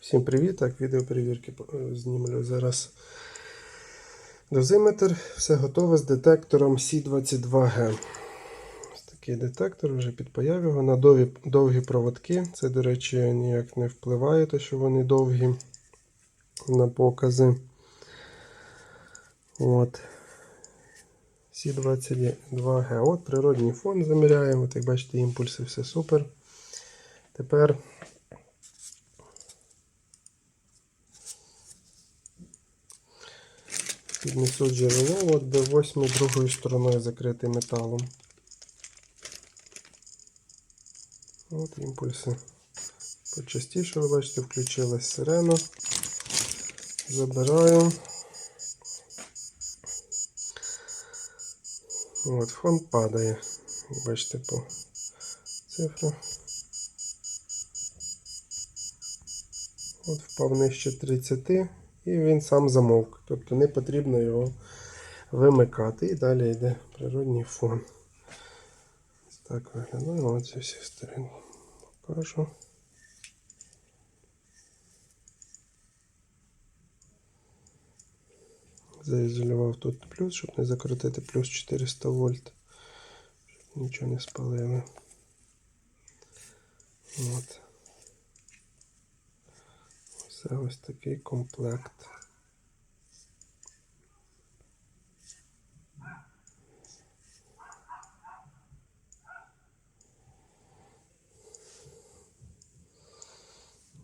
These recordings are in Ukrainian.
Всім привіт! Так, відео перевірки е, знімлю зараз. Дозиметр, все готове з детектором C22G. Ось такий детектор, вже підпаяв його на довгі, довгі проводки. Це, до речі, ніяк не впливає, те, що вони довгі на покази. От. C22G. От природній фон заміряємо. Як бачите, імпульси, все супер. Тепер піднесу джерело, от B8 другою стороною закритий металом. От імпульси почастіше, ви бачите, включилась сирена. Забираю. От, фон падає. Бачите по цифру. От впав нижче 30 і він сам замовк. Тобто не потрібно його вимикати. І далі йде природній фон. Так виглядає. Ось зі всіх сторон покажу. Заізолював тут плюс, щоб не закрутити плюс 400 вольт. Щоб нічого не спалили. От. Це ось такий комплект.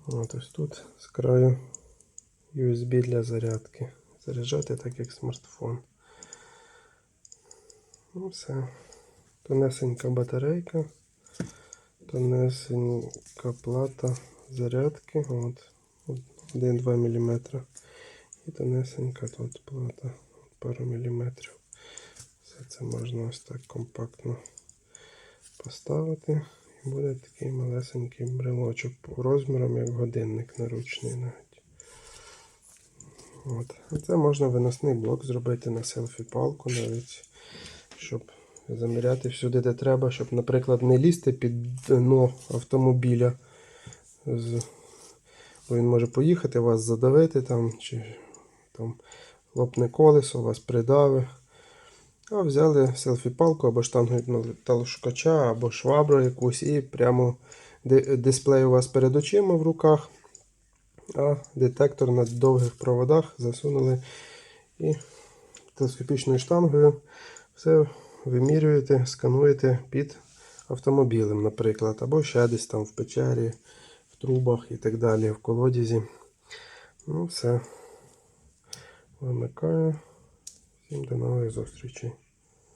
От ось тут з краю USB для зарядки. Заряджати так як смартфон. Ну все. Тонесенька батарейка, тонесенька плата зарядки. От. 1-2 мм. І тонесенька тут плата пару міліметрів. Все це можна ось так компактно поставити. І буде такий малесенький брелочок розміром, як годинник наручний навіть. От. А Це можна виносний блок зробити на селфі-палку навіть, щоб заміряти всюди, де треба, щоб, наприклад, не лізти під дно автомобіля. з Бо він може поїхати, вас задавити там, чи там лопне колесо, вас придави. А взяли селфі-палку або штангу металошукача, або швабру якусь, і прямо дисплей у вас перед очима в руках, а детектор на довгих проводах засунули. І телескопічною штангою все вимірюєте, скануєте під автомобілем, наприклад, або ще десь там в печері трубах і так далі, в колодязі. Ну, все. Вимикаю. Всім до нових зустрічей.